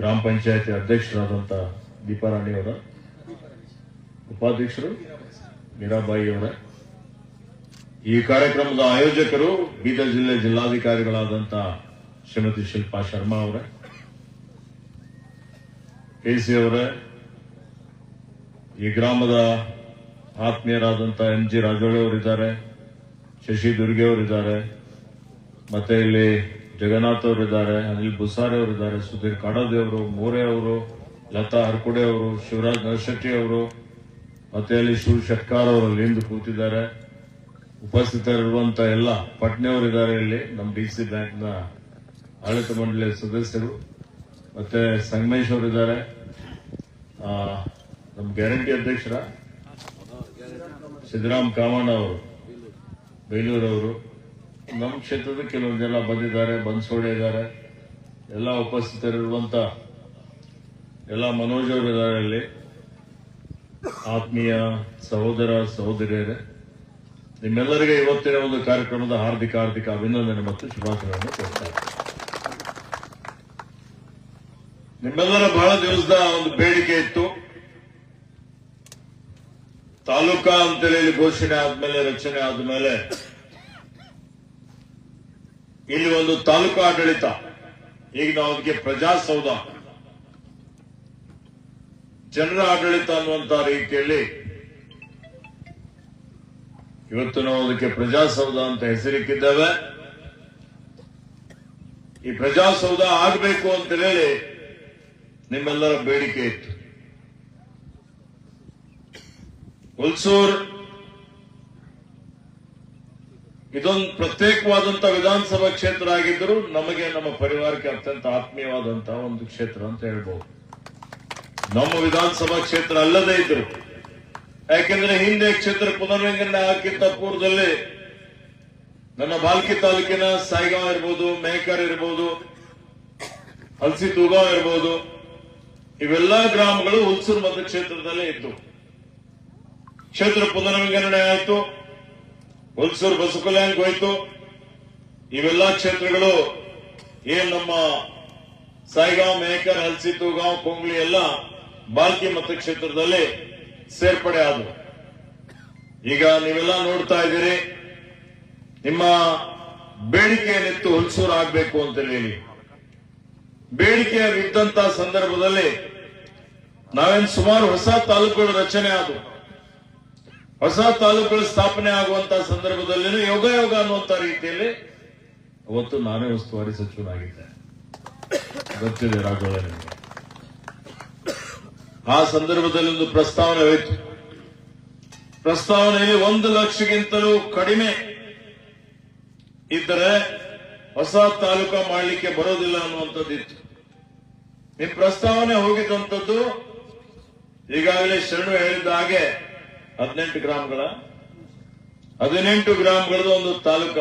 ಗ್ರಾಮ ಪಂಚಾಯತಿ ಅಧ್ಯಕ್ಷರಾದಂಥ ದೀಪಾರಾಣಿ ಅವರ, ಉಪಾಧ್ಯಕ್ಷರು ಮೀರಾಬಾಯಿ ಅವರ, ಈ ಕಾರ್ಯಕ್ರಮದ ಆಯೋಜಕರು ಬೀದರ್ ಜಿಲ್ಲೆ ಜಿಲ್ಲಾಧಿಕಾರಿಗಳಾದಂಥ ಶ್ರೀಮತಿ ಶಿಲ್ಪಾ ಶರ್ಮಾ ಅವರೇ ಕೆಸಿ ಅವರ, ಈ ಗ್ರಾಮದ ಆತ್ಮೀಯರಾದಂಥ ಎಂ ಜಿ ರಾಜೋಳಿ ಅವರಿದ್ದಾರೆ, ಶಶಿ ದುರ್ಗೆ ಅವರಿದ್ದಾರೆ, ಮತ್ತೆ ಇಲ್ಲಿ ಜಗನ್ನಾಥ್ ಅವರಿದ್ದಾರೆ ಅನಿಲ್ ಬುಸಾರೆ ಅವರಿದ್ದಾರೆ ಸುಧೀರ್ ಕಾಡೋದಿ ಅವರು ಮೋರೆ ಅವರು ಲತಾ ಹರ್ಕುಡೆ ಅವರು ಶಿವರಾಜ್ ನರಶೆಟ್ಟಿ ಅವರು ಮತ್ತೆ ಅಲ್ಲಿ ಶಿವ ಶೆಟ್ಕಾರ್ ಅವರು ಅಲ್ಲಿ ಹಿಂದೆ ಕೂತಿದ್ದಾರೆ. ಉಪಸ್ಥಿತರಿರುವಂತ ಎಲ್ಲ ಪಟ್ನೆಯವರಿದ್ದಾರೆ ಇಲ್ಲಿ, ನಮ್ಮ ಡಿ ಸಿ ಬ್ಯಾಂಕ್ನ ಆಡಳಿತ ಮಂಡಳಿಯ ಸದಸ್ಯರು, ಮತ್ತೆ ಸಂಗಮೇಶ್ ಅವರಿದ್ದಾರೆ. ಇದ್ದಾರೆ ನಮ್ಮ ಗ್ಯಾರಂಟಿ ಅಧ್ಯಕ್ಷರ ಸಿದ್ದರಾಮ್ ಕಾಮಣ್ಣ ಅವರು, ಬೇಲೂರವರು. ನಮ್ಮ ಕ್ಷೇತ್ರದ ಕೆಲವೊಂದು ಜನ ಬಂದಿದ್ದಾರೆ, ಬನ್ಸೋಡೆ ಇದ್ದಾರೆ. ಎಲ್ಲ ಉಪಸ್ಥಿತರಿರುವಂತ ಎಲ್ಲ ಮನೋಜ್ ಆತ್ಮೀಯ ಸಹೋದರ ಸಹೋದರಿಯರೇ, ನಿಮ್ಮೆಲ್ಲರಿಗೆ ಇವತ್ತಿನ ಒಂದು ಕಾರ್ಯಕ್ರಮದ ಹಾರ್ದಿಕ ಹಾರ್ದಿಕ ಅಭಿನಂದನೆ ಮತ್ತು ಶುಭಾಶಯಗಳನ್ನು ಕೊಡ್ತಾರೆ ನಿಮ್ಮೆಲ್ಲರ ಬಹಳ ದಿವಸದ ಒಂದು ಬೇಡಿಕೆ ಇತ್ತು. ತಾಲೂಕಾ ಅಂತೇಳಿ ಘೋಷಣೆ ಆದ್ಮೇಲೆ, ರಚನೆ ಆದ್ಮೇಲೆ ಇಲ್ಲಿ ಒಂದು ತಾಲೂಕು ಆಡಳಿತ. ಈಗ ನಾವು ಅದಕ್ಕೆ ಪ್ರಜಾಸೌಧ. ಜನರ ಆಡಳಿತ ಅನ್ನುವಂತ ರೀತಿಯಲ್ಲಿ ಇವತ್ತು ನಾವು ಅದಕ್ಕೆ ಪ್ರಜಾಸೌಧ ಅಂತ ಹೆಸರಿಕ್ಕಿದ್ದೇವೆ ಈ ಪ್ರಜಾಸೌಧ ಆಗಬೇಕು ಅಂತ ಹೇಳಿ ನಿಮ್ಮೆಲ್ಲರ ಬೇಡಿಕೆ ಇತ್ತು. ಹುಲ್ಸೂರ್ ಇದೊಂದು ಪ್ರತ್ಯೇಕವಾದಂತ ವಿಧಾನಸಭಾ ಕ್ಷೇತ್ರ ಆಗಿದ್ದರೂ ನಮಗೆ ನಮ್ಮ ಪರಿವಾರಕ್ಕೆ ಅತ್ಯಂತ ಆತ್ಮೀಯವಾದಂತಹ ಒಂದು ಕ್ಷೇತ್ರ ಅಂತ ಹೇಳ್ಬೋದು. ನಮ್ಮ ವಿಧಾನಸಭಾ ಕ್ಷೇತ್ರ ಅಲ್ಲದೇ ಇದ್ರು ಯಾಕೆಂದ್ರೆ ಹಿಂದೆ ಕ್ಷೇತ್ರ ಪುನರ್ವಿಂಗಡಣೆ ಹಾಕಿದ್ದ ಪೂರ್ವದಲ್ಲಿ ನನ್ನ ಬಾಲ್ಕಿ ತಾಲೂಕಿನ ಸಾಯಿಗಾಂವ್ ಇರ್ಬೋದು, ಮೇಕರ್ ಇರ್ಬೋದು, ಹಲ್ಸಿ ತೂಗಾಂವ್ ಇರ್ಬೋದು, ಇವೆಲ್ಲ ಗ್ರಾಮಗಳು ಹುಲ್ಸೂರು ಮತಕ್ಷೇತ್ರದಲ್ಲೇ ಇತ್ತು ಕ್ಷೇತ್ರ ಪುನರ್ವಿಂಗಡಣೆ ಆಯಿತು. ಹುಲ್ಸೂರು ಬಸಕಲ್ಯಾಂಗ್ ಹೋಯ್ತು. ಇವೆಲ್ಲ ಕ್ಷೇತ್ರಗಳು ಏನ್ ನಮ್ಮ ಸಾಯಿಗಾಂವ್ ಮೇಕರ್, ಹಲ್ಸಿ ತೂಗಾಂವ್ ಕೊಂಗ್ಲಿ ಎಲ್ಲ ಬಾಲ್ಕಿ ಮತಕ್ಷೇತ್ರದಲ್ಲಿ ಸೇರ್ಪಡೆ ಆದವು. ಈಗ ನೀವೆಲ್ಲ ನೋಡ್ತಾ ಇದ್ದೀರಿ, ನಿಮ್ಮ ಬೇಡಿಕೆ ಏನಿತ್ತು ಹುಲ್ಸೂರು ಆಗ್ಬೇಕು ಅಂತ ಹೇಳಿ. ಬೇಡಿಕೆ ಇದ್ದಂತ ಸಂದರ್ಭದಲ್ಲಿ ನಾವೇನ್ ಸುಮಾರು ಹೊಸ ತಾಲೂಕುಗಳ ರಚನೆ ಆದವು. ಹೊಸ ತಾಲೂಕುಗಳು ಸ್ಥಾಪನೆ ಆಗುವಂತ ಸಂದರ್ಭದಲ್ಲಿ ಯೋಗ ಯೋಗ ಅನ್ನುವಂತ ರೀತಿಯಲ್ಲಿ ಅವತ್ತು ನಾನೇ ಉಸ್ತುವಾರಿ ಸಚಿವನಾಗಿದ್ದೆ. ಗೊತ್ತಿದೆ ರಾಘವ ಆ ಸಂದರ್ಭದಲ್ಲಿ ಒಂದು ಪ್ರಸ್ತಾವನೆ ಹೋಯಿತು. ಪ್ರಸ್ತಾವನೆಯಲ್ಲಿ ಒಂದು ಲಕ್ಷಕ್ಕಿಂತಲೂ ಕಡಿಮೆ ಇದ್ದರೆ ಹೊಸ ತಾಲೂಕ ಮಾಡಲಿಕ್ಕೆ ಬರೋದಿಲ್ಲ ಅನ್ನುವಂಥದ್ದು ಇತ್ತು ನಿಮ್ ಪ್ರಸ್ತಾವನೆ ಹೋಗಿದ್ದಂಥದ್ದು ಈಗಾಗಲೇ ಶರಣು ಹೇಳಿದ ಹಾಗೆ ಹದಿನೆಂಟು ಗ್ರಾಮಗಳ, ಹದಿನೆಂಟು ಗ್ರಾಮಗಳದ್ದು ಒಂದು ತಾಲೂಕ.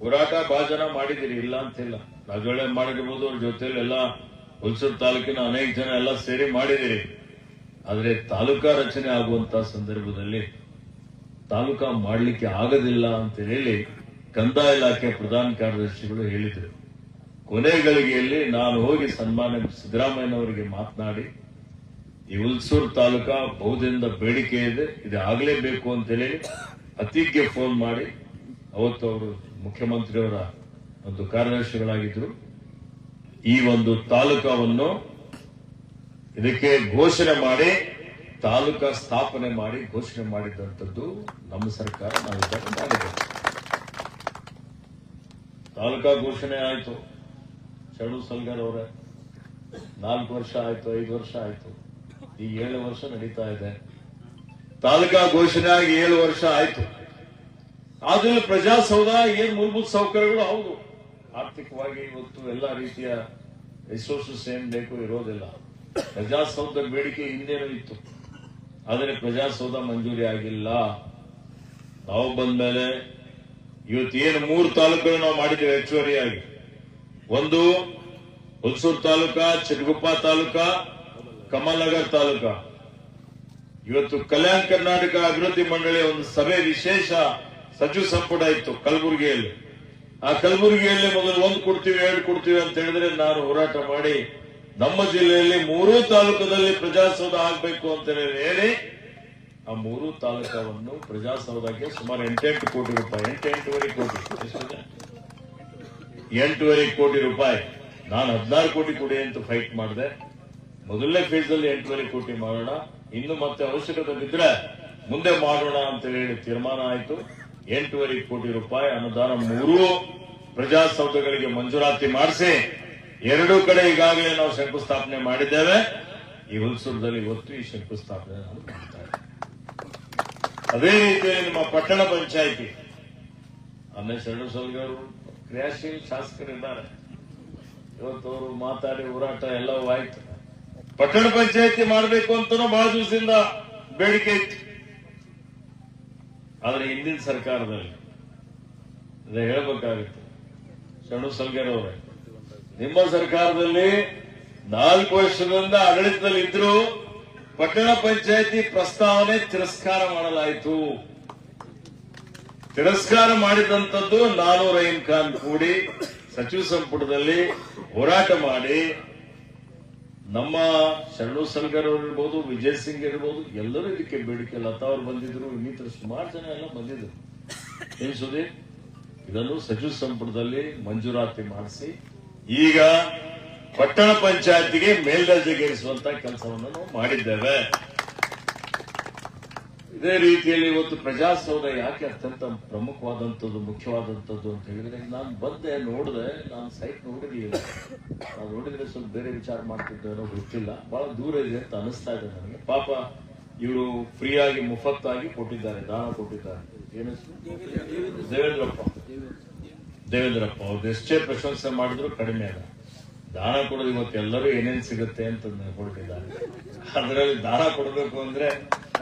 ಹೋರಾಟ ಜನ ಮಾಡಿದಿರಿ ಇಲ್ಲ ಅಂತಿಲ್ಲ. ರಾಜೋಳೆ ಮಾಡಿರ್ಬೋದು, ಅವ್ರ ಜೊತೆಲಿ ಎಲ್ಲ ಹುಲ್ಸೂರು ತಾಲೂಕಿನ ಅನೇಕ ಜನ ಎಲ್ಲ ಸೇರಿ ಮಾಡಿದಿರಿ ಆದ್ರೆ ತಾಲೂಕಾ ರಚನೆ ಆಗುವಂತ ಸಂದರ್ಭದಲ್ಲಿ ತಾಲೂಕಾ ಮಾಡಲಿಕ್ಕೆ ಆಗದಿಲ್ಲ ಅಂತ ಹೇಳಿ ಕಂದಾಯ ಇಲಾಖೆ ಪ್ರಧಾನ ಕಾರ್ಯದರ್ಶಿಗಳು ಹೇಳಿದರು. ಕೊನೆ ಗಳಿಗೆಯಲ್ಲಿ ನಾನು ಹೋಗಿ ಸನ್ಮಾನ್ಯ ಸಿದ್ದರಾಮಯ್ಯನವರಿಗೆ ಮಾತನಾಡಿ ಈ ಹುಲ್ಸೂರು ತಾಲೂಕಾ ಬಹುದಿಂದ ಬೇಡಿಕೆ ಇದೆ. ಇದು ಆಗಲೇಬೇಕು ಅಂತ ಹೇಳಿ ಫೋನ್ ಮಾಡಿ ಅವತ್ತು ಅವರು ಮುಖ್ಯಮಂತ್ರಿಯವರ ಒಂದು ಕಾರ್ಯದರ್ಶಿಗಳಾಗಿದ್ರು. ಈ ಒಂದು ತಾಲೂಕವನ್ನು ಇದಕ್ಕೆ ಘೋಷಣೆ ಮಾಡಿ, ತಾಲೂಕಾ ಸ್ಥಾಪನೆ ಮಾಡಿ ಘೋಷಣೆ ಮಾಡಿದಂಥದ್ದು ನಮ್ಮ ಸರ್ಕಾರ ನಾವಿದ್ದಾಗ ಮಾಡಿದ್ದೇವೆ. ತಾಲೂಕಾ ಘೋಷಣೆ ಆಯಿತು. ಶರಣು ಸಲ್ಗರ್ ಅವರೇ, ನಾಲ್ಕು ವರ್ಷ ಆಯಿತು, ಐದು ವರ್ಷ ಆಯ್ತು. ಈ ಏಳು ವರ್ಷ ನಡೀತಾ ಇದೆ. ತಾಲೂಕಾ ಘೋಷಣೆ ಆಗಿ ಏಳು ವರ್ಷ ಆಯ್ತು. ಆದ್ರೂ ಪ್ರಜಾಸೌಧ, ಏನ್ ಮೂಲಭೂತ ಸೌಕರ್ಯಗಳು? ಹೌದು. ಆರ್ಥಿಕವಾಗಿ ಇವತ್ತು ಎಲ್ಲ ರೀತಿಯ ರಿಸೋರ್ಸಸ್ ಏನ್ ಬೇಕು ಇರೋದಿಲ್ಲ. ಪ್ರಜಾಸೌಧ ಬೇಡಿಕೆ ಹಿಂದೇನೂ ಇತ್ತು. ಆದರೆ ಪ್ರಜಾಸೌಧ ಮಂಜೂರಿ ಆಗಿಲ್ಲ. ನಾವು ಬಂದ್ಮೇಲೆ ಇವತ್ತು ಏನು ಮೂರು ತಾಲೂಕುಗಳು ನಾವು ಮಾಡಿದ್ದೇವೆ ಹೆಚ್ಚುವರಿಯಾಗಿ. ಒಂದು ಹುಲ್ಸೂರು ತಾಲೂಕಾ ಚಿಟಗುಪ್ಪ ತಾಲೂಕಾ ಕಮಲ್ನಗರ್ ತಾಲೂಕ. ಇವತ್ತು ಕಲ್ಯಾಣ ಕರ್ನಾಟಕ ಅಭಿವೃದ್ಧಿ ಮಂಡಳಿ ಒಂದು ಸಭೆ ವಿಶೇಷ ಸಚಿವ ಸಂಪುಟ ಇತ್ತು ಕಲಬುರಗಿಯಲ್ಲಿ. ಆ ಕಲಬುರಗಿಯಲ್ಲಿ ಮೊದಲು ಒಂದು ಕೊಡ್ತೀವಿ, ಎರಡು ಕೊಡ್ತೀವಿ ಅಂತ ಹೇಳಿದ್ರೆ ನಾನು ಹೋರಾಟ ಮಾಡಿ ನಮ್ಮ ಜಿಲ್ಲೆಯಲ್ಲಿ ಮೂರೂ ತಾಲೂಕದಲ್ಲಿ ಪ್ರಜಾಸೌಧ ಆಗ್ಬೇಕು ಅಂತ ಹೇಳಿ ಆ ಮೂರು ತಾಲೂಕವನ್ನು ಪ್ರಜಾಸೌಧಕ್ಕೆ ಸುಮಾರು ಎಂಟೆಂಟು ಕೋಟಿ ರೂಪಾಯಿ, ಎಂಟೆಂಟೂವರೆ ಕೋಟಿ? ಎಂಟೂವರೆ ಕೋಟಿ ರೂಪಾಯಿ. ನಾನು ಹದಿನಾರು ಕೋಟಿ ಕೊಡಿ ಅಂತ ಫೈಟ್ ಮಾಡಿದೆ. ಮೊದಲನೇ ಫೇಸ್ ಅಲ್ಲಿ ಎಂಟೂವರೆ ಕೋಟಿ ಮಾಡೋಣ, ಇನ್ನು ಮತ್ತೆ ಅವಶ್ಯಕತೆ ಬಿದ್ರೆ ಮುಂದೆ ಮಾಡೋಣ ಅಂತ ಹೇಳಿ ತೀರ್ಮಾನ ಆಯಿತು. ಎಂಟೂವರೆ ಕೋಟಿ ರೂಪಾಯಿ ಅನುದಾನ ಮೂರೂ ಪ್ರಜಾಸೌಧಗಳಿಗೆ ಮಂಜೂರಾತಿ ಮಾಡಿಸಿ, ಎರಡೂ ಕಡೆ ಈಗಾಗಲೇ ನಾವು ಶಂಕುಸ್ಥಾಪನೆ ಮಾಡಿದ್ದೇವೆ. ಈ ಹುಲ್ಸೂರದಲ್ಲಿ ಇವತ್ತು ಈ ಶಂಕುಸ್ಥಾಪನೆ ನಾವು ಮಾಡ್ತಾ ಅದೇ ರೀತಿಯಲ್ಲಿ ನಿಮ್ಮ ಪಟ್ಟಣ ಪಂಚಾಯಿತಿ ಅನ್ನ ಶರಣ ಸಲ್ಗರು ಕ್ರಿಯಾಶೀಲ ಶಾಸಕರಿದ್ದಾರೆ. ಇವತ್ತು ಅವರು ಮಾತಾಡಿ ಹೋರಾಟ ಎಲ್ಲವೂ ಆಯ್ತು. ಪಟ್ಟಣ ಪಂಚಾಯತಿ ಮಾಡಬೇಕು ಅಂತ ಬಹಳ ದಿವಸದಿಂದ ಬೇಡಿಕೆ ಇತ್ತು. ಆದ್ರೆ ಹಿಂದಿನ ಸರ್ಕಾರದಲ್ಲಿ ಅದೇ ಹೇಳ್ಬೇಕಾಗಿತ್ತು. ಸಲ್ಗರ್ ನಿಮ್ಮ ಸರ್ಕಾರದಲ್ಲಿ ನಾಲ್ಕು ವರ್ಷದಿಂದ ಆಡಳಿತದಲ್ಲಿ ಇದ್ರು ಪಟ್ಟಣ ಪಂಚಾಯತಿ ಪ್ರಸ್ತಾವನೆ ತಿರಸ್ಕಾರ ಮಾಡಲಾಯಿತು. ತಿರಸ್ಕಾರ ಮಾಡಿದಂತದ್ದು ನಾನು ರಹೀಂ ಖಾನ್ ಕೂಡಿ ಸಚಿವ ಸಂಪುಟದಲ್ಲಿ ಹೋರಾಟ ಮಾಡಿ ನಮ್ಮ ಶರಣು ಸಲ್ಗರ್ ಅವರು ಇರ್ಬೋದು, ವಿಜಯ್ ಸಿಂಗ್ ಇರ್ಬೋದು, ಎಲ್ಲರೂ ಇದಕ್ಕೆ ಬೇಡಿಕೆ ಲತಾ ಅವರು ಬಂದಿದ್ರು ಇನ್ನಿತರ ಸುಮಾರು ಜನ ಎಲ್ಲ ಬಂದಿದ್ರು. ಏನ್ ಸುದೀಪ್ ಇದನ್ನು ಸಚಿವ ಸಂಪುಟದಲ್ಲಿ ಮಂಜೂರಾತಿ ಮಾಡಿಸಿ, ಈಗ ಪಟ್ಟಣ ಪಂಚಾಯತಿಗೆ ಮೇಲ್ದರ್ಜೆಗೇರಿಸುವಂತ ಕೆಲಸವನ್ನು ಮಾಡಿದ್ದೇವೆ. ಇದೇ ರೀತಿಯಲ್ಲಿ ಇವತ್ತು ಪ್ರಜಾಸೌಧ ಯಾಕೆ ಅತ್ಯಂತ ಪ್ರಮುಖವಾದಂಥದ್ದು, ಮುಖ್ಯವಾದಂಥದ್ದು ಅಂತ ಹೇಳಿದ್ರೆ, ನಾನು ಬಂದೆ, ನೋಡಿದೆ, ನಾನು ಸೈಟ್ ನೋಡಿದೀನಿ ನಾನು ನೋಡಿದ್ರೆ ಸ್ವಲ್ಪ ಬೇರೆ ವಿಚಾರ ಮಾಡ್ತಿದ್ದೆ ಅನ್ನೋ ಗೊತ್ತಿಲ್ಲ. ಬಹಳ ದೂರ ಇದೆ ಅಂತ ಅನಿಸ್ತಾ ಇದೆ ನನಗೆ. ಪಾಪ ಇವರು ಫ್ರೀಯಾಗಿ, ಮುಫತ್ತಾಗಿ ಕೊಟ್ಟಿದ್ದಾರೆ, ದಾನ ಕೊಟ್ಟಿದ್ದಾರೆ. ಏನು ದೇವೇಂದ್ರಪ್ಪ. ದೇವೇಂದ್ರಪ್ಪ ಅವ್ರದ್ದು ಎಷ್ಟೇ ಪ್ರಶಂಸೆ ಮಾಡಿದ್ರು ಕಡಿಮೆ ಅಲ್ಲ. ದಾನ ಕೊಡೋದು ಇವತ್ತು ಎಲ್ಲರೂ ಏನೇನ್ ಸಿಗುತ್ತೆ ಅಂತ ಹೊರಟಿದ್ದಾರೆ ಅದರಲ್ಲಿ ದಾನ ಕೊಡಬೇಕು ಅಂದ್ರೆ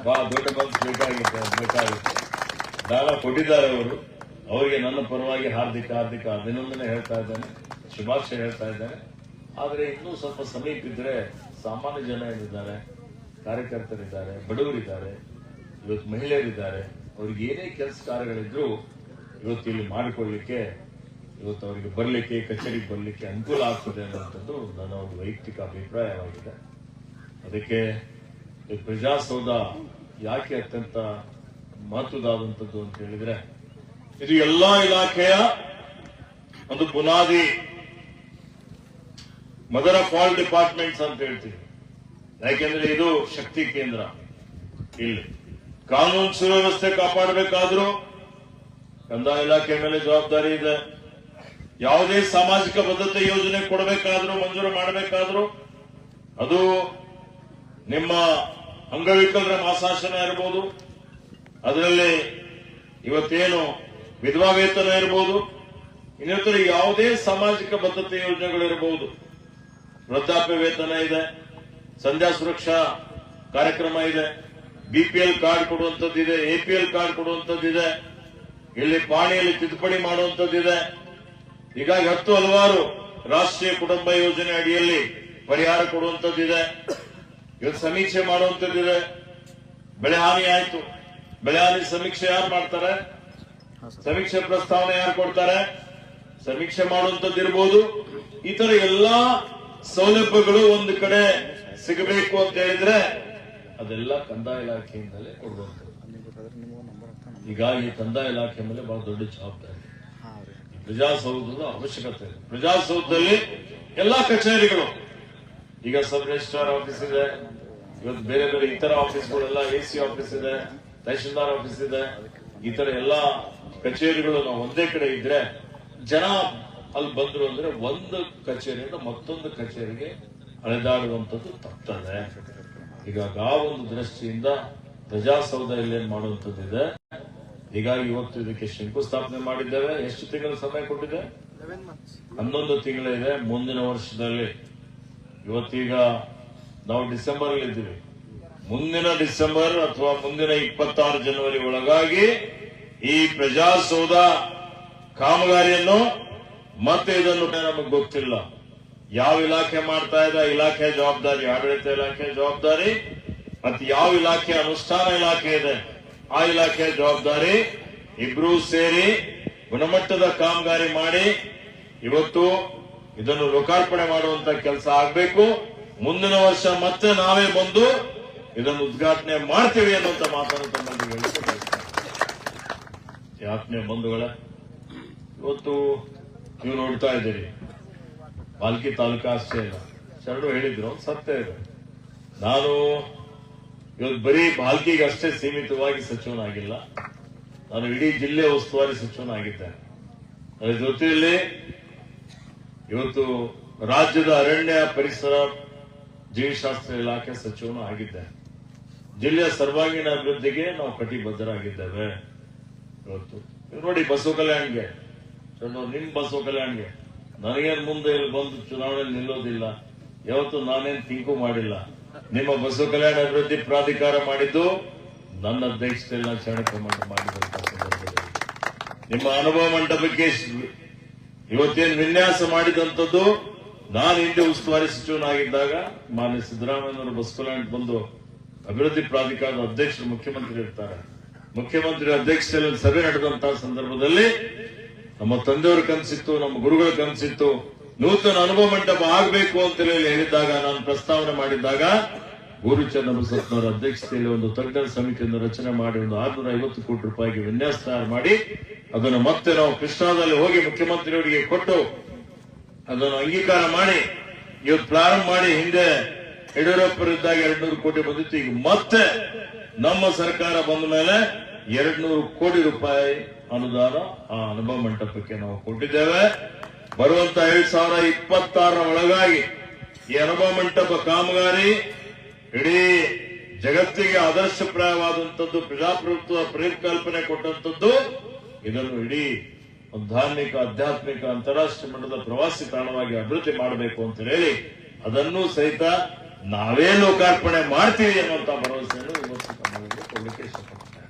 ಬಹಳ ದೊಡ್ಡ ಮನಸ್ಸು ಬೇಕಾಗಿತ್ತು ಬೇಕಾಗಿತ್ತು. ದಾನ ಕೊಟ್ಟಿದ್ದಾರೆ ಅವರು. ಅವರಿಗೆ ನನ್ನ ಪರವಾಗಿ ಹಾರ್ದಿಕ ಹಾರ್ದಿಕ ಅಭಿನಂದನೆ ಹೇಳ್ತಾ ಇದ್ದೇನೆ, ಶುಭಾಶಯ ಹೇಳ್ತಾ ಇದ್ದೇನೆ. ಆದರೆ ಇನ್ನೂ ಸ್ವಲ್ಪ ಸಮೀಪ ಇದ್ರೆ ಸಾಮಾನ್ಯ ಜನ ಏನಿದ್ದಾರೆ, ಕಾರ್ಯಕರ್ತರಿದ್ದಾರೆ, ಬಡವರಿದ್ದಾರೆ, ಇವತ್ತು ಮಹಿಳೆಯರಿದ್ದಾರೆ, ಅವ್ರಿಗೆ ಏನೇ ಕೆಲಸ ಕಾರ್ಯಗಳಿದ್ರು ಇವತ್ತು ಇಲ್ಲಿ ಮಾಡಿಕೊಳ್ಳಿಕ್ಕೆ, ಇವತ್ತು ಅವರಿಗೆ ಬರಲಿಕ್ಕೆ, ಕಚೇರಿಗೆ ಬರಲಿಕ್ಕೆ ಅನುಕೂಲ ಆಗ್ತದೆ ಅನ್ನುವಂಥದ್ದು ನನ್ನ ಒಂದು ವೈಯಕ್ತಿಕ ಅಭಿಪ್ರಾಯವಾಗಿದೆ. ಅದಕ್ಕೆ ಪ್ರಜಾಸೌಧ ಯಾಕೆ ಅತ್ಯಂತ ಮಹತ್ವದಾದಂಥದ್ದು ಅಂತ ಹೇಳಿದ್ರೆ, ಇದು ಎಲ್ಲಾ ಇಲಾಖೆಯ ಒಂದು ಬುನಾದಿ ಮದರ್ ಆಫ್ ಆಲ್ ಡಿಪಾರ್ಟ್ಮೆಂಟ್ಸ್ ಅಂತ ಹೇಳ್ತೀವಿ. ಯಾಕೆಂದ್ರೆ ಇದು ಶಕ್ತಿ ಕೇಂದ್ರ. ಇಲ್ಲಿ ಕಾನೂನು ಸುವ್ಯವಸ್ಥೆ ಕಾಪಾಡಬೇಕಾದ್ರೂ ಕಂದಾಯ ಇಲಾಖೆ ಮೇಲೆ ಜವಾಬ್ದಾರಿ ಇದೆ. ಯಾವುದೇ ಸಾಮಾಜಿಕ ಭದ್ರತೆ ಯೋಜನೆ ಕೊಡಬೇಕಾದ್ರೂ, ಮಂಜೂರು ಮಾಡಬೇಕಾದ್ರೂ ಅದು ನಿಮ್ಮ ಅಂಗವಿಕಲರ ಮಾಸಾಶನ ಇರಬಹುದು ಅದರಲ್ಲಿ ಇವತ್ತೇನು ವಿಧವಾ ವೇತನ ಇರಬಹುದು ಇನ್ನಿತರ ಯಾವುದೇ ಸಾಮಾಜಿಕ ಭದ್ರತೆ ಯೋಜನೆಗಳಿರಬಹುದು ವೃದ್ಧಾಪ್ಯ ವೇತನ ಇದೆ, ಸಂಧ್ಯಾ ಸುರಕ್ಷಾ ಕಾರ್ಯಕ್ರಮ ಇದೆ ಬಿಪಿಎಲ್ ಕಾರ್ಡ್ ಕೊಡುವಂತದ್ದಿದೆ ಎಪಿಎಲ್ ಕಾರ್ಡ್ ಕೊಡುವಂತದ್ದಿದೆ ಇಲ್ಲಿ ಪಾಣಿಯಲ್ಲಿ ತಿದ್ದುಪಡಿ ಮಾಡುವಂತದ್ದಿದೆ ಹೀಗಾಗಿ ಹತ್ತು ಹಲವಾರು ರಾಷ್ಟ್ರೀಯ ಕುಟುಂಬ ಯೋಜನೆ ಅಡಿಯಲ್ಲಿ ಪರಿಹಾರ ಕೊಡುವಂತದ್ದಿದೆ ಇವತ್ತು ಸಮೀಕ್ಷೆ ಮಾಡುವಂತದ್ದಿದೆ ಬೆಳೆ ಹಾನಿ ಆಯ್ತು. ಬೆಳೆ ಹಾನಿ ಸಮೀಕ್ಷೆ ಯಾರು ಮಾಡ್ತಾರೆ? ಸಮೀಕ್ಷೆ ಪ್ರಸ್ತಾವನೆ ಯಾರು ಕೊಡ್ತಾರೆ? ಸಮೀಕ್ಷೆ ಮಾಡುವಂತದ್ದು ಇರ್ಬೋದು ಈ ತರ ಎಲ್ಲಾ ಸೌಲಭ್ಯಗಳು ಒಂದು ಕಡೆ ಸಿಗಬೇಕು ಅಂತ ಹೇಳಿದ್ರೆ ಅದೆಲ್ಲ ಕಂದಾಯ ಇಲಾಖೆಯಿಂದಲೇ ಈಗ ಈ ಕಂದಾಯ ಇಲಾಖೆ ಮೇಲೆ ಬಹಳ ದೊಡ್ಡ ಜವಾಬ್ದಾರಿ. ಪ್ರಜಾಸೌಧದ ಅವಶ್ಯಕತೆ. ಇದೆ ಪ್ರಜಾಸೌಧದಲ್ಲಿ ಎಲ್ಲಾ ಕಚೇರಿಗಳು ಈಗ ಸಬ್ ರಿಜಿಸ್ಟ್ರಾರ್ ಆಫೀಸ್ ಇದೆ. ಇವತ್ತು ಬೇರೆ ಬೇರೆ ಇತರ ಆಫೀಸ್ಗಳೆಲ್ಲ ಎ ಸಿ ಆಫೀಸ್ ಇದೆ ತಹಶೀಲ್ದಾರ್ ಆಫೀಸ್ ಇದೆ. ಈ ತರ ಎಲ್ಲಾ ಕಚೇರಿಗಳು ನಾವು ಒಂದೇ ಕಡೆ ಇದ್ರೆ ಜನ ಅಲ್ಲಿ ಬಂದ್ರು ಅಂದ್ರೆ ಒಂದು ಕಚೇರಿಯಿಂದ ಮತ್ತೊಂದು ಕಚೇರಿಗೆ ಅಲೆದಾಡುವಂಥದ್ದು ತಪ್ತದೆ. ಹೀಗಾಗಿ ಆ ಒಂದು ದೃಷ್ಟಿಯಿಂದ ಪ್ರಜಾಸೌಧ ಮಾಡುವಂಥದ್ದು ಇದೆ. ಹೀಗಾಗಿ ಇವತ್ತು ಇದಕ್ಕೆ ಶಂಕುಸ್ಥಾಪನೆ ಮಾಡಿದ್ದೇವೆ. ಎಷ್ಟು ತಿಂಗಳ ಸಮಯ ಕೊಟ್ಟಿದೆ? ಹನ್ನೊಂದು ತಿಂಗಳಿದೆ. ಮುಂದಿನ ವರ್ಷದಲ್ಲಿ ಇವತ್ತೀಗ ನಾವು ಡಿಸೆಂಬರ್ ಇದ್ದೀವಿ. ಮುಂದಿನ ಡಿಸೆಂಬರ್ ಅಥವಾ ಮುಂದಿನ ಇಪ್ಪತ್ತಾರು ಜನವರಿ ಒಳಗಾಗಿ ಈ ಪ್ರಜಾಸೌಧ ಕಾಮಗಾರಿಯನ್ನು ಮತ್ತೆ ಇದನ್ನು ನಮಗೆ ಗೊತ್ತಿಲ್ಲ. ಯಾವ ಇಲಾಖೆ ಮಾಡ್ತಾ ಇದೆ? ಇಲಾಖೆ ಜವಾಬ್ದಾರಿ, ಆಡಳಿತ ಇಲಾಖೆ ಜವಾಬ್ದಾರಿ, ಮತ್ತೆ ಯಾವ ಇಲಾಖೆ ಅನುಷ್ಠಾನ ಇಲಾಖೆ ಇದೆ? ಆ ಇಲಾಖೆ ಜವಾಬ್ದಾರಿ ಇಬ್ರು ಸೇರಿ ಗುಣಮಟ್ಟದ ಕಾಮಗಾರಿ ಮಾಡಿ ಇವತ್ತು ಇದನ್ನು ಲೋಕಾರ್ಪಣೆ ಮಾಡುವಂತ ಕೆಲಸ ಆಗ್ಬೇಕು. ಮುಂದಿನ ವರ್ಷ ಮತ್ತೆ ನಾವೇ ಬಂದು ಇದನ್ನು ಉದ್ಘಾಟನೆ ಮಾಡ್ತೀವಿ ಅನ್ನುವಂತ ಮಾತನ್ನು ತಮ್ಮಲ್ಲಿ ಯಾತ್ನೆ ಬಂಧುಗಳ, ಇವತ್ತು ನೀವು ನೋಡ್ತಾ ಇದ್ದೀರಿ. ಪಾಲ್ಕಿ ತಾಲೂಕಾ ಅಷ್ಟೇ ಇಲ್ಲ. ಶರಣು ಹೇಳಿದ್ರು ಸತ್ಯ ಇದೆ. ನಾನು ಇವತ್ತು ಬರೀ ಪಾಲ್ಕಿಗೆ ಅಷ್ಟೇ ಸೀಮಿತವಾಗಿ ಸಚಿವನಾಗಿಲ್ಲ. ನಾನು ಇಡೀ ಜಿಲ್ಲೆ ಉಸ್ತುವಾರಿ ಸಚಿವನಾಗಿದ್ದೇನೆ. ಅದರ ಜೊತೆಯಲ್ಲಿ ಇವತ್ತು ರಾಜ್ಯದ ಅರಣ್ಯ ಪರಿಸರ ಜೀವಶಾಸ್ತ್ರ ಇಲಾಖೆ ಸಚಿವನು ಆಗಿದ್ದೇನೆ ಜಿಲ್ಲೆಯ ಸರ್ವಾಂಗೀಣ ಅಭಿವೃದ್ಧಿಗೆ ನಾವು ಕಟಿಬದ್ಧರಾಗಿದ್ದೇವೆ. ಇವತ್ತು. ನೋಡಿ ಬಸವ ಕಲ್ಯಾಣ್ಗೆ. ಚಂದ್ರು, ನಿಮ್ ಬಸವ ಕಲ್ಯಾಣ್ಗೆ. ನನಗೇನ್ ಮುಂದೆ ಇಲ್ಲಿ ಬಂದು ಚುನಾವಣೆ ನಿಲ್ಲೋದಿಲ್ಲ. ಯಾವತ್ತು ನಾನೇನ್ ತಿಂಕು ಮಾಡಿಲ್ಲ. ನಿಮ್ಮ ಬಸವ ಕಲ್ಯಾಣ ಅಭಿವೃದ್ಧಿ ಪ್ರಾಧಿಕಾರ ಮಾಡಿದ್ದು ನನ್ನ ಅಧ್ಯಕ್ಷತೆಯಲ್ಲಿ ನಾನು ಚರಣ ಮಾಡಿದಂತ ಸಂದರ್ಭದಲ್ಲಿ. ನಿಮ್ಮ ಅನುಭವ ಮಂಟಪಕ್ಕೆ ಇವತ್ತೇನು ವಿನ್ಯಾಸ ಮಾಡಿದಂಥದ್ದು, ನಾನು ಹಿಂದೆ ಉಸ್ತುವಾರಿ ಸಚಿವನಾಗಿದ್ದಾಗ ಮಾನ್ಯ ಸಿದ್ದರಾಮಯ್ಯನವರು ಬಸವಕಲ್ಯಾಣ ಬಂದು ಅಭಿವೃದ್ಧಿ ಪ್ರಾಧಿಕಾರದ ಅಧ್ಯಕ್ಷರು, ಮುಖ್ಯಮಂತ್ರಿ ಇರ್ತಾರೆ. ಮುಖ್ಯಮಂತ್ರಿ ಅಧ್ಯಕ್ಷತೆಯಲ್ಲಿ ಸಭೆ ನಡೆದಂತಹ ಸಂದರ್ಭದಲ್ಲಿ ನಮ್ಮ ತಂದೆಯವರ ಕನಸಿತ್ತು, ನಮ್ಮ ಗುರುಗಳ ಕನಸಿತ್ತು. ನೂತನ ಅನುಭವ ಮಂಟಪ ಆಗಬೇಕು ಅಂತ ಹೇಳಿ ಹೇಳಿದ್ದಾಗ, ನಾನು ಪ್ರಸ್ತಾವನೆ ಮಾಡಿದ್ದಾಗ ಗೋರು ಚನ್ನಬಸಪ್ಪನವರ ಅಧ್ಯಕ್ಷತೆಯಲ್ಲಿ ಒಂದು ತಜ್ಞರ ಸಮಿತಿಯನ್ನು ರಚನೆ ಮಾಡಿ ಒಂದು ಆರ್ನೂರ ಐವತ್ತು ಕೋಟಿ ರೂಪಾಯಿಗೆ ವಿನ್ಯಾಸ ತಯಾರು ಮಾಡಿ ಅದನ್ನು ಮತ್ತೆ ನಾವು ಕೃಷ್ಣಾದಲ್ಲಿ ಹೋಗಿ ಮುಖ್ಯಮಂತ್ರಿಯವರಿಗೆ ಕೊಟ್ಟು ಅದನ್ನು ಅಂಗೀಕಾರ ಮಾಡಿ ಇವತ್ತು ಪ್ರಾರಂಭ ಮಾಡಿ ಹಿಂದೆ ಯಡಿಯೂರಪ್ಪರಿದ್ದಾಗ ಎರಡ್ ನೂರು ಕೋಟಿ ಬಂದಿತ್ತು. ಈಗ ಮತ್ತೆ ನಮ್ಮ ಸರ್ಕಾರ ಬಂದ ಮೇಲೆ ಎರಡ್ ನೂರು ಕೋಟಿ ರೂಪಾಯಿ ಅನುದಾನ ಆ ಅನುಭವ ಮಂಟಪಕ್ಕೆ ನಾವು ಕೊಟ್ಟಿದ್ದೇವೆ. ಬರುವಂತ ಎರಡ್ ಸಾವಿರ ಇಪ್ಪತ್ತಾರರ ಒಳಗಾಗಿ ಈ ಅನುಭವ ಮಂಟಪ ಕಾಮಗಾರಿ ಇಡೀ ಜಗತ್ತಿಗೆ ಆದರ್ಶಪ್ರಾಯವಾದಂಥದ್ದು ಪ್ರಜಾಪ್ರಭುತ್ವ ಪರಿಕಲ್ಪನೆ ಕೊಟ್ಟಂಥದ್ದು, ಇದನ್ನು ಇಡೀ ಒಂದು ಧಾರ್ಮಿಕ, ಆಧ್ಯಾತ್ಮಿಕ, ಅಂತಾರಾಷ್ಟ್ರೀಯ ಮಟ್ಟದ ಪ್ರವಾಸಿ ತಾಣವಾಗಿ ಅಭಿವೃದ್ಧಿ ಮಾಡಬೇಕು ಅಂತ ಹೇಳಿ, ಅದನ್ನು ಸಹಿತ ನಾವೇ ಲೋಕಾರ್ಪಣೆ ಮಾಡ್ತೀವಿ ಅನ್ನುವಂತ ಭರವಸೆಯನ್ನು ತಮ್ಮಲ್ಲಿ ಕೊಡಲಿಕ್ಕೆ ಇಷ್ಟಪಡ್ತೇನೆ.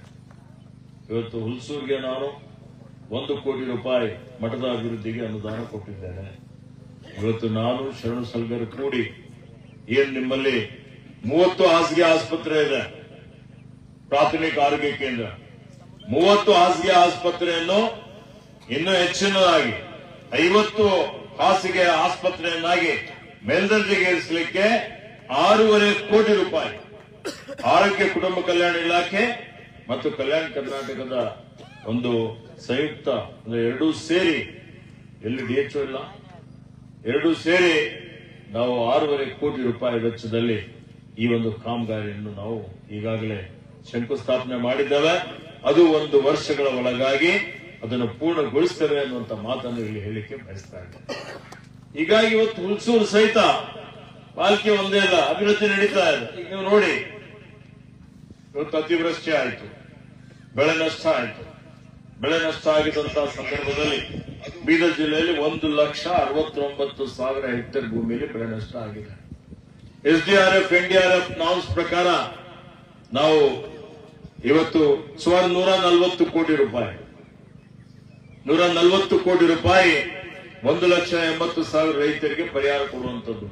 ಇವತ್ತು ಹುಲ್ಸೂರ್ಗೆ ನಾನು ಒಂದು ಕೋಟಿ ರೂಪಾಯಿ ಮಠದ ಅಭಿವೃದ್ಧಿಗೆ ಅನುದಾನ ಕೊಟ್ಟಿದ್ದೇನೆ. ಇವತ್ತು ನಾನು ಶರಣು ಸಲ್ಗರ್ ಕೂಡಿ, ಏನ್ ನಿಮ್ಮಲ್ಲಿ ಮೂವತ್ತು ಹಾಸಿಗೆ ಆಸ್ಪತ್ರೆ ಇದೆ. ಪ್ರಾಥಮಿಕ ಆರೋಗ್ಯ ಕೇಂದ್ರ. ಮೂವತ್ತು ಹಾಸಿಗೆ ಆಸ್ಪತ್ರೆಯನ್ನು ಇನ್ನೂ ಹೆಚ್ಚಿನದಾಗಿ, ಐವತ್ತು ಹಾಸಿಗೆ ಆಸ್ಪತ್ರೆಯನ್ನಾಗಿ ಮೇಲ್ದರ್ಜೆಗೇರಿಸಲಿಕ್ಕೆ ಆರೂವರೆ ಕೋಟಿ ರೂಪಾಯಿ. ಆರೋಗ್ಯ ಕುಟುಂಬ ಕಲ್ಯಾಣ ಇಲಾಖೆ ಮತ್ತು ಕಲ್ಯಾಣ ಕರ್ನಾಟಕದ ಒಂದು ಸಂಯುಕ್ತ, ಅಂದ್ರೆ ಎರಡೂ ಸೇರಿ, ಎಲ್ಲಿ ಡಿಎಚ್ಒ ಇಲ್ಲ, ಎರಡೂ ಸೇರಿ ನಾವು ಆರೂವರೆ ಕೋಟಿ ರೂಪಾಯಿ ವೆಚ್ಚದಲ್ಲಿ ಈ ಒಂದು ಕಾಮಗಾರಿಯನ್ನು ನಾವು ಈಗಾಗಲೇ ಶಂಕುಸ್ಥಾಪನೆ ಮಾಡಿದ್ದೇವೆ. ಅದು ಒಂದು ವರ್ಷಗಳ ಒಳಗಾಗಿ ಅದನ್ನು ಪೂರ್ಣಗೊಳಿಸ್ತೇವೆ ಅನ್ನುವಂತ ಮಾತನ್ನು ಇಲ್ಲಿ ಹೇಳಿಕೆ ಬಯಸ್ತಾ ಇದೆ ಹೀಗಾಗಿ ಇವತ್ತು ಹುಲ್ಸೂರು ಸಹಿತ ಪಾಲಿಕೆ ಒಂದೇ ಅಲ್ಲ, ಅಭಿವೃದ್ಧಿ ನಡೀತಾ ಇದೆ. ಈಗ ನೀವು ನೋಡಿ, ಇವತ್ತು ಅತಿವೃಷ್ಟಿ ಆಯಿತು, ಬೆಳೆ ನಷ್ಟ ಆಯಿತು. ಬೆಳೆ ನಷ್ಟ ಆಗಿದಂತಹ ಸಂದರ್ಭದಲ್ಲಿ ಬೀದರ್ ಜಿಲ್ಲೆಯಲ್ಲಿ ಒಂದು ಲಕ್ಷ ಅರವತ್ತೊಂಬತ್ತು ಸಾವಿರ ಹೆಕ್ಟೇರ್ ಭೂಮಿಯಲ್ಲಿ ಬೆಳೆ ನಷ್ಟ ಆಗಿದೆ. S D R F N D R F norms ಪ್ರಕಾರ ನಾವು ಇವತ್ತು ಸುಮಾರು ನೂರ ನಲವತ್ತು ಕೋಟಿ ರೂಪಾಯಿ, ನೂರ ನಲವತ್ತು ಕೋಟಿ ರೂಪಾಯಿ ಒಂದು ಲಕ್ಷ ಎಂಬತ್ತು ಸಾವಿರ ರೈತರಿಗೆ ಪರಿಹಾರ ಕೊಡುವಂಥದ್ದು.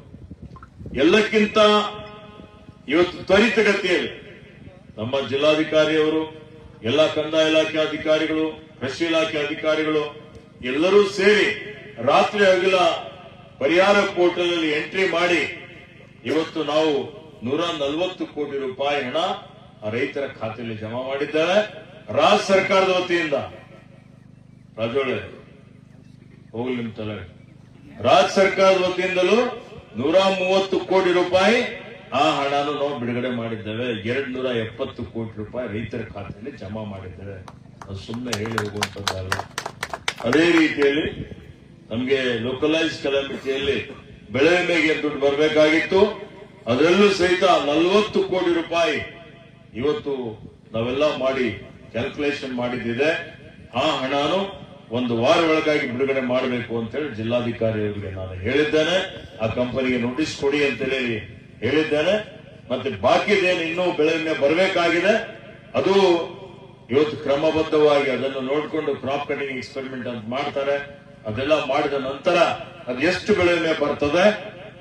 ಎಲ್ಲಕ್ಕಿಂತ ಇವತ್ತು ತ್ವರಿತಗತಿಯಲ್ಲಿ ನಮ್ಮ ಜಿಲ್ಲಾಧಿಕಾರಿಯವರು, ಎಲ್ಲ ಕಂದಾಯ ಇಲಾಖೆ ಅಧಿಕಾರಿಗಳು, ಕೃಷಿ ಇಲಾಖೆ ಅಧಿಕಾರಿಗಳು ಎಲ್ಲರೂ ಸೇರಿ ರಾತ್ರಿ ಹಗಲ ಪರಿಹಾರ ಪೋರ್ಟಲ್ ಅಲ್ಲಿ ಎಂಟ್ರಿ ಮಾಡಿ ಇವತ್ತು ನಾವು ನೂರ ನಲವತ್ತು ಕೋಟಿ ರೂಪಾಯಿ ಹಣ ರೈತರ ಖಾತೆಯಲ್ಲಿ ಜಮಾ ಮಾಡಿದ್ದೇವೆ. ರಾಜ್ಯ ಸರ್ಕಾರದ ವತಿಯಿಂದ. ರಾಜೋಳೆ, ಹೋಗ್ಲಿ ನಿಮ್ ತಲೆ. ರಾಜ್ಯ ಸರ್ಕಾರದ ವತಿಯಿಂದಲೂ ನೂರ ಮೂವತ್ತು ಕೋಟಿ ರೂಪಾಯಿ ಆ ಹಣನು ನಾವು ಬಿಡುಗಡೆ ಮಾಡಿದ್ದೇವೆ. ಎರಡ್ ನೂರ ಎಪ್ಪತ್ತು ಕೋಟಿ ರೂಪಾಯಿ ರೈತರ ಖಾತೆಯಲ್ಲಿ ಜಮಾ ಮಾಡಿದ್ದೇವೆ. ಅದು ಸುಮ್ಮನೆ ಹೇಳಿ ಹೋಗುವಂತದ್ದಲ್ಲ ಅದೇ ರೀತಿಯಲ್ಲಿ ನಮಗೆ ಲೋಕಲೈಸ್ ಕೆಲಾಮಿಟಿಯಲ್ಲಿ ಬೆಳೆ ವಿಮೆಗೆ ದುಡ್ಡು ಬರಬೇಕಾಗಿತ್ತು. ಅದರಲ್ಲೂ ಸಹಿತ ನಲವತ್ತು ಕೋಟಿ ರೂಪಾಯಿ ಇವತ್ತು ನಾವೆಲ್ಲ ಮಾಡಿ ಕ್ಯಾಲ್ಕುಲೇಷನ್ ಮಾಡಿದ್ದಿದೆ. ಆ ಹಣನು ಒಂದು ವಾರ ಒಳಗಾಗಿ ಬಿಡುಗಡೆ ಮಾಡಬೇಕು ಅಂತ ಹೇಳಿ ಜಿಲ್ಲಾಧಿಕಾರಿ ಅವರಿಗೆ ನಾನು ಹೇಳಿದ್ದೇನೆ. ಆ ಕಂಪನಿಗೆ ನೋಟಿಸ್ ಕೊಡಿ ಅಂತ ಹೇಳಿ ಹೇಳಿದ್ದೇನೆ. ಮತ್ತೆ ಬಾಕಿದೇನು ಇನ್ನೂ ಬೆಳೆ ವಿಮೆ ಬರಬೇಕಾಗಿದೆ. ಅದು ಇವತ್ತು ಕ್ರಮಬದ್ಧವಾಗಿ ಅದನ್ನು ನೋಡಿಕೊಂಡು ಕ್ರಾಪ್ ಕಟಿಂಗ್ ಎಕ್ಸ್ಪೆರಿಮೆಂಟ್ ಅಂತ ಮಾಡ್ತಾರೆ. ಅದೆಲ್ಲ ಮಾಡಿದ ನಂತರ ಅದು ಎಷ್ಟು ಬೆಳೆ ಬರ್ತದೆ?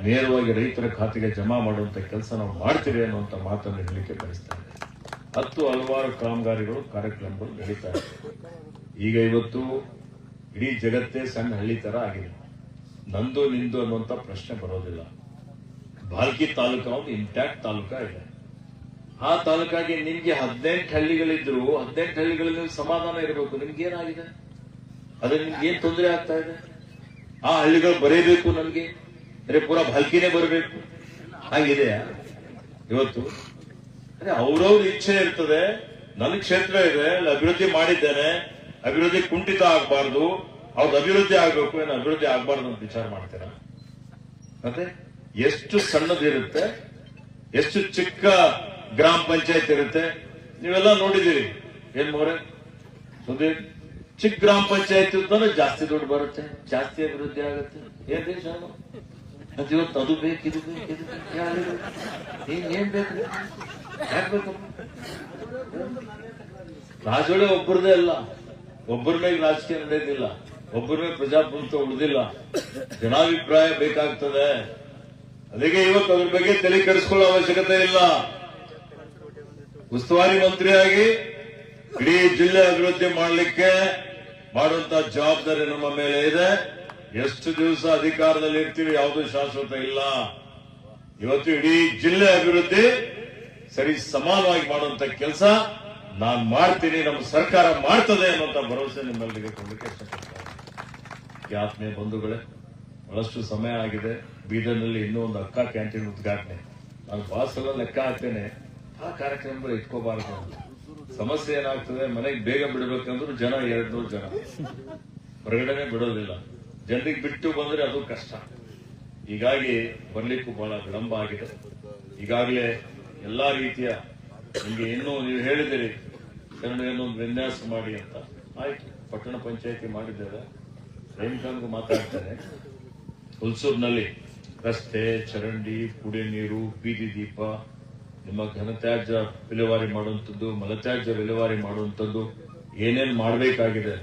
ನೇರವಾಗಿ ರೈತರ ಖಾತೆಗೆ ಜಮಾ ಮಾಡುವಂತ ಕೆಲಸ ನಾವು ಮಾಡ್ತೀವಿ ಅನ್ನುವಂತ ಮಾತನ್ನು ಹೇಳಲಿಕ್ಕೆ ಬಯಸ್ತಾ ಹತ್ತು ಹಲವಾರು ಕಾಮಗಾರಿಗಳು, ಕಾರ್ಯಕ್ರಮಗಳು ನಡೀತಾ ಇದೆ. ಈಗ ಇವತ್ತು ಇಡೀ ಜಗತ್ತೇ ಸಣ್ಣ ಹಳ್ಳಿ ತರ ಆಗಿದೆ. ನಂದು, ನಿಂದು ಅನ್ನುವಂತ ಪ್ರಶ್ನೆ ಬರೋದಿಲ್ಲ. ಬಾಲ್ಕಿ ತಾಲೂಕಾ ಒಂದು ಇಂಟ್ಯಾಕ್ಟ್ ತಾಲೂಕಾ ಇದೆ. ಆ ತಾಲೂಕಾಗೆ ನಿಮ್ಗೆ ಹದಿನೆಂಟು ಹಳ್ಳಿಗಳಿದ್ರು, ಹದಿನೆಂಟು ಹಳ್ಳಿಗಳಲ್ಲಿ ಸಮಾಧಾನ ಇರಬೇಕು. ನಿಮ್ಗೆ ಏನಾಗಿದೆ? ಅದ್ರ ನಿಮ್ಗೆ ಏನ್ ತೊಂದರೆ ಆಗ್ತಾ ಇದೆ? ಆ ಹಳ್ಳಿಗಳು ಬರೀಬೇಕು ನನ್ಗೆ ಅರೆ ಪೂರಾ ಬಲ್ಕಿನೇ ಬರಬೇಕು? ಹಾಗಿದೆ. ಇವತ್ತು ಅದೇ ಅವ್ರವ್ರ ಇಚ್ಛೆ ಇರ್ತದೆ. ನನ್ನ ಕ್ಷೇತ್ರ ಇದೆ, ಅಲ್ಲಿ ಅಭಿವೃದ್ಧಿ ಮಾಡಿದ್ದೇನೆ. ಅಭಿವೃದ್ಧಿ ಕುಂಠಿತ ಆಗ್ಬಾರ್ದು. ಅವ್ರದ್ದು ಅಭಿವೃದ್ಧಿ ಆಗ್ಬೇಕು, ಏನು ಅಭಿವೃದ್ಧಿ ಆಗ್ಬಾರ್ದು ಅಂತ ವಿಚಾರ ಮಾಡ್ತೀರಾ? ಮತ್ತೆ ಎಷ್ಟು ಸಣ್ಣದಿರುತ್ತೆ ಎಷ್ಟು ಚಿಕ್ಕ ಗ್ರಾಮ ಪಂಚಾಯತ್ ಇರುತ್ತೆ, ನೀವೆಲ್ಲ ನೋಡಿದ್ದೀರಿ. ಏನ್ ಮೋರೆ? ಸುದೀಪ್ ಚಿಕ್ಕ ಗ್ರಾಮ ಪಂಚಾಯತ್ ಇರ್ತಂದ್ರೆ ಜಾಸ್ತಿ ದುಡ್ಡು ಬರುತ್ತೆ, ಜಾಸ್ತಿ ಅಭಿವೃದ್ಧಿ ಆಗುತ್ತೆ. ಏನ್ ದೇಶ ಅದು? ಇವತ್ತು ಅದು ಬೇಕು, ಇದು ಬೇಕು ಬೇಕು ಏನ್ ಬೇಕು? ರಾಜೊಳೆ ಒಬ್ಬರದೇ ಅಲ್ಲ. ಒಬ್ಬರ ಮೇಲೆ ರಾಜಕೀಯ ನಡೆಯೋದಿಲ್ಲ ಒಬ್ಬರ ಮೇಲೆ ಪ್ರಜಾಪ್ರಭುತ್ವ ಉಳಿದಿಲ್ಲ. ಜನಾಭಿಪ್ರಾಯ ಬೇಕಾಗ್ತದೆ. ಅದಕ್ಕೆ ಇವತ್ತು ಅದ್ರ ಬಗ್ಗೆ ತಲೆ ಕೆಡಿಸ್ಕೊಳ್ಳೋ ಅವಶ್ಯಕತೆ ಇಲ್ಲ. ಉಸ್ತುವಾರಿ ಮಂತ್ರಿಯಾಗಿ ಇಡೀ ಜಿಲ್ಲೆ ಅಭಿವೃದ್ಧಿ ಮಾಡಲಿಕ್ಕೆ ಮಾಡುವಂತ ಜವಾಬ್ದಾರಿ ನಮ್ಮ ಮೇಲೆ ಇದೆ. ಎಷ್ಟು ದಿವಸ ಅಧಿಕಾರದಲ್ಲಿ ಇರ್ತೀವಿ ಯಾವುದು ಶಾಶ್ವತ ಇಲ್ಲ. ಇವತ್ತು ಇಡೀ ಜಿಲ್ಲೆ ಅಭಿವೃದ್ಧಿ ಸರಿ ಸಮಾನವಾಗಿ ಮಾಡುವಂತ ಕೆಲಸ ನಾನ್ ಮಾಡ್ತೀನಿ, ನಮ್ಮ ಸರ್ಕಾರ ಮಾಡ್ತದೆ ಅನ್ನುವಂತ ಭರವಸೆ ನಿಮ್ಮಲ್ಲಿಗೆ ಕೊಡಲಿಕ್ಕೆ ಇಷ್ಟಪಡ್ತಾರೆ ಆತ್ಮೀಯ ಬಂಧುಗಳೇ, ಬಹಳಷ್ಟು ಸಮಯ ಆಗಿದೆ. ಬೀದರ್ನಲ್ಲಿ ಇನ್ನೂ ಒಂದು ಅಕ್ಕ ಕ್ಯಾಂಟೀನ್ ಉದ್ಘಾಟನೆ. ನಾನು ಬಹಳ ಸಲ ಲೆಕ್ಕ ಹಾಕ್ತೇನೆ. ಆ ಕಾರ್ಯಕ್ರಮಗಳು ಇಟ್ಕೋಬಾರದು ಸಮಸ್ಯೆ ಏನಾಗ್ತದೆ, ಮನೆಗೆ ಬೇಗ ಬಿಡಬೇಕಂದ್ರೂ ಜನ ಎರಡ್ ಜನ. ಹೊರಗಡೆನೆ ಬಿಡೋದಿಲ್ಲ. ಜನರಿಗೆ ಬಿಟ್ಟು ಬಂದ್ರೆ ಅದು ಕಷ್ಟ. ಹೀಗಾಗಿ ಬರ್ಲಿಕ್ಕೂ ಬಹಳ ವಿಳಂಬ ಆಗಿದೆ. ಈಗಾಗಲೇ ಎಲ್ಲಾ ರೀತಿಯ ನಿಮ್ಗೆ ಇನ್ನೂ ನೀವು ಹೇಳಿದಿರಿ ಏನೊಂದು ವಿನ್ಯಾಸ ಮಾಡಿ ಅಂತ. ಆಯ್ತು, ಪಟ್ಟಣ ಪಂಚಾಯತಿ ಮಾಡಿದ್ದಾರೆ ರೇಣುಕಾಂಗ್ ಮಾತಾಡ್ತಾರೆ. ಹುಲ್ಸೂರ್ನಲ್ಲಿ ರಸ್ತೆ, ಚರಂಡಿ, ಕುಡಿಯ ನೀರು, ಬೀದಿ ದೀಪ ನಿಮ್ಮ ಘನತ್ಯಾಜ್ಯ ವಿಲೇವಾರಿ ಮಾಡುವಂಥದ್ದು, ಮಲತ್ಯಾಜ್ಯ ವಿಲೇವಾರಿ ಮಾಡುವಂಥದ್ದು ಏನೇನ್ ಮಾಡಬೇಕಾಗಿದೆ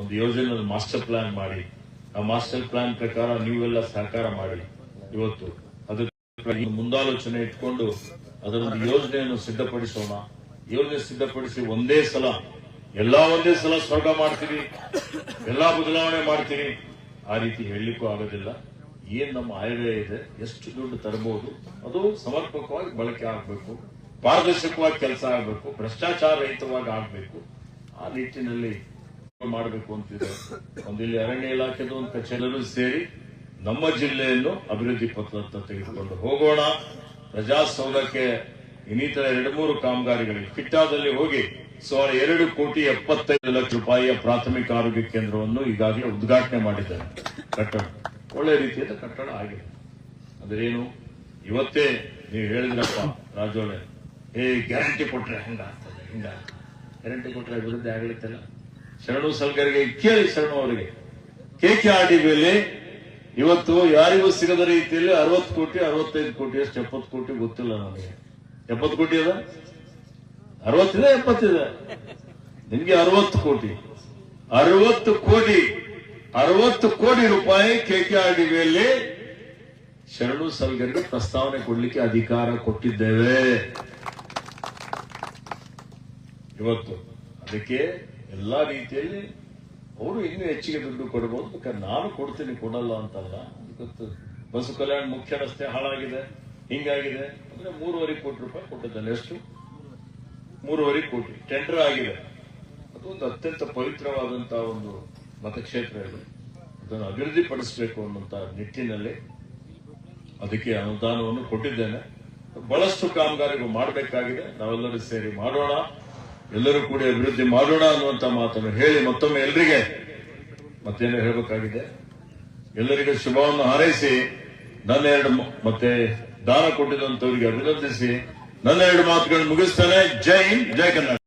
ಒಂದು ಯೋಜನೆ ಮಾಸ್ಟರ್ ಪ್ಲಾನ್ ಮಾಡಿ. ಆ ಮಾಸ್ಟರ್ ಪ್ಲಾನ್ ಪ್ರಕಾರ ನೀವೆಲ್ಲ ಸಹಕಾರ ಮಾಡಿ. ಇವತ್ತು ಅದಕ್ಕೆ ಮುಂದಾಲೋಚನೆ ಇಟ್ಕೊಂಡು ಅದರೊಂದು ಯೋಜನೆಯನ್ನು ಸಿದ್ಧಪಡಿಸೋಣ. ಯೋಜನೆ ಸಿದ್ಧಪಡಿಸಿ ಒಂದೇ ಸಲ, ಎಲ್ಲಾ ಒಂದೇ ಸಲ ಸ್ವರ್ಗ ಮಾಡ್ತೀವಿ, ಎಲ್ಲಾ ಬದಲಾವಣೆ ಮಾಡ್ತೀವಿ. ಆ ರೀತಿ ಹೇಳಲಿಕ್ಕೂ ಆಗೋದಿಲ್ಲ. ಏನ್ ನಮ್ಮ ಆಯವ್ಯಯ ಇದೆ, ಎಷ್ಟು ದುಡ್ಡು ತರಬಹುದು ಅದು ಸಮರ್ಪಕವಾಗಿ ಬಳಕೆ ಆಗಬೇಕು, ಪಾರದರ್ಶಕವಾಗಿ ಕೆಲಸ ಆಗಬೇಕು, ಭ್ರಷ್ಟಾಚಾರ ರಹಿತವಾಗಿ ಆಗಬೇಕು. ಆ ನಿಟ್ಟಿನಲ್ಲಿ ಮಾಡಬೇಕು ಅಂತಿದೆ. ಒಂದು ಇಲ್ಲಿ ಅರಣ್ಯ ಇಲಾಖೆದು ಒಂದು ಕಚೇರಿಯಲ್ಲೂ ಸೇರಿ ನಮ್ಮ ಜಿಲ್ಲೆಯನ್ನು ಅಭಿವೃದ್ಧಿ ಪತ್ರದತ್ತ ತೆಗೆದುಕೊಂಡು ಹೋಗೋಣ. ಪ್ರಜಾಸೌಧಕ್ಕೆ ಇನ್ನಿತರ ಎರಡು ಮೂರು ಕಾಮಗಾರಿಗಳಿಗೆ ಕಿಟ್ಟಾದಲ್ಲಿ ಹೋಗಿ ಸುಮಾರು ಎರಡು ಕೋಟಿ ಎಪ್ಪತ್ತೈದು ಲಕ್ಷ ರೂಪಾಯಿಯ ಪ್ರಾಥಮಿಕ ಆರೋಗ್ಯ ಕೇಂದ್ರವನ್ನು ಈಗಾಗಲೇ ಉದ್ಘಾಟನೆ ಮಾಡಿದ್ದಾರೆ. ಕಟ್ಟಡ. ಒಳ್ಳೆ ರೀತಿಯಲ್ಲಿ ಕಟ್ಟಡ ಆಗಿದೆ. ಅದೇನು? ಇವತ್ತೇ ನೀವು ಹೇಳಿದ್ರಪ್ಪ ರಾಜೋಳೆ ಏ ಗ್ಯಾರಂಟಿ ಕೊಟ್ರೆ ಹೆಂಗಾಗ್ತದೆ, ಹಿಂಗಾಗ್ತದೆ? ಗ್ಯಾರಂಟಿ ಕೊಟ್ರೆ ಅಭಿವೃದ್ಧಿ ಆಗ್ಲಿತ್ತಲ್ಲ ಶರಣು ಸಲ್ಗರಿಗೆ ಕೇಳಿ ಶರಣು ಅವರಿಗೆ. ಕೆ ಕೆ ಆರ್ ಡಿ ಮೇಲೆ ಇವತ್ತು ಯಾರಿಗೂ ಸಿಗದ ರೀತಿಯಲ್ಲಿ ಅರವತ್ತು ಕೋಟಿ, ಅರವತ್ತೈದು ಕೋಟಿ ಅಷ್ಟು ಎಪ್ಪತ್ತು ಕೋಟಿ ಗೊತ್ತಿಲ್ಲ ನನಗೆ ಎಪ್ಪತ್ತು ಕೋಟಿ ಅದ? ಅರವತ್ತಿದೆ, ಎಪ್ಪತ್ತಿದೆ? ನಿಮಗೆ ಅರವತ್ತು ಕೋಟಿ. ಅರವತ್ತು ಕೋಟಿ ಅರವತ್ತು ಕೋಟಿ ರೂಪಾಯಿ ಕೆ ಕೆ ಆರ್ ಡಿ ಶರಣು ಸಲ್ಗರಿಗೆ ಪ್ರಸ್ತಾವನೆ ಕೊಡ್ಲಿಕ್ಕೆ ಅಧಿಕಾರ ಕೊಟ್ಟಿದ್ದೇವೆ. ಇವತ್ತು ಅದಕ್ಕೆ ಎಲ್ಲಾ ರೀತಿಯಲ್ಲಿ ಅವರು ಇನ್ನೂ ಹೆಚ್ಚಿಗೆ ದುಡ್ಡು ಕೊಡಬಹುದು ಬೇಕಾದ್ರೆ ನಾನು ಕೊಡ್ತೀನಿ, ಕೊಡಲ್ಲ ಅಂತಲ್ಲ. ಇವತ್ತು ಬಸು ಕಲ್ಯಾಣ ಮುಖ್ಯ ರಸ್ತೆ ಹಾಳಾಗಿದೆ, ಹಿಂಗಾಗಿದೆ. ಅಂದ್ರೆ ಮೂರುವರೆ ಕೋಟಿ ರೂಪಾಯಿ ಕೊಟ್ಟಿದ್ದಾನೆ. ಎಷ್ಟು? ಮೂರುವರೆ ಕೋಟಿ. ಟೆಂಡರ್ ಆಗಿದೆ. ಅದು ಒಂದು ಅತ್ಯಂತ ಪವಿತ್ರವಾದಂತಹ ಒಂದು ಮತಕ್ಷೇತ್ರ ಇದು ಅದನ್ನು ಅಭಿವೃದ್ಧಿ ಪಡಿಸಬೇಕು ಅನ್ನುವಂತ ನಿಟ್ಟಿನಲ್ಲಿ ಅದಕ್ಕೆ ಅನುದಾನವನ್ನು ಕೊಟ್ಟಿದ್ದೇನೆ. ಬಹಳಷ್ಟು ಕಾಮಗಾರಿಗಳು ಮಾಡಬೇಕಾಗಿದೆ. ನಾವೆಲ್ಲರೂ ಸೇರಿ ಮಾಡೋಣ. ಎಲ್ಲರೂ ಕೂಡಿ ಅಭಿವೃದ್ಧಿ ಮಾಡೋಣ ಅನ್ನುವಂತ ಮಾತನ್ನು ಹೇಳಿ ಮತ್ತೊಮ್ಮೆ ಎಲ್ರಿಗೆ ಮತ್ತೇನು ಹೇಳಬೇಕಾಗಿದೆ? ಎಲ್ಲರಿಗೂ ಶುಭವನ್ನು ಹಾರೈಸಿ, ನನ್ನ ಎರಡು ಮತ್ತೆ ದಾನ ಕೊಟ್ಟಿದಂತವರಿಗೆ ಅಭಿನಂದಿಸಿ, ನನ್ನ ಎರಡು ಮಾತುಗಳನ್ನು ಮುಗಿಸ್ತಾನೆ. ಜೈ ಹಿಂದ್, ಜೈ ಕನ್ನಡ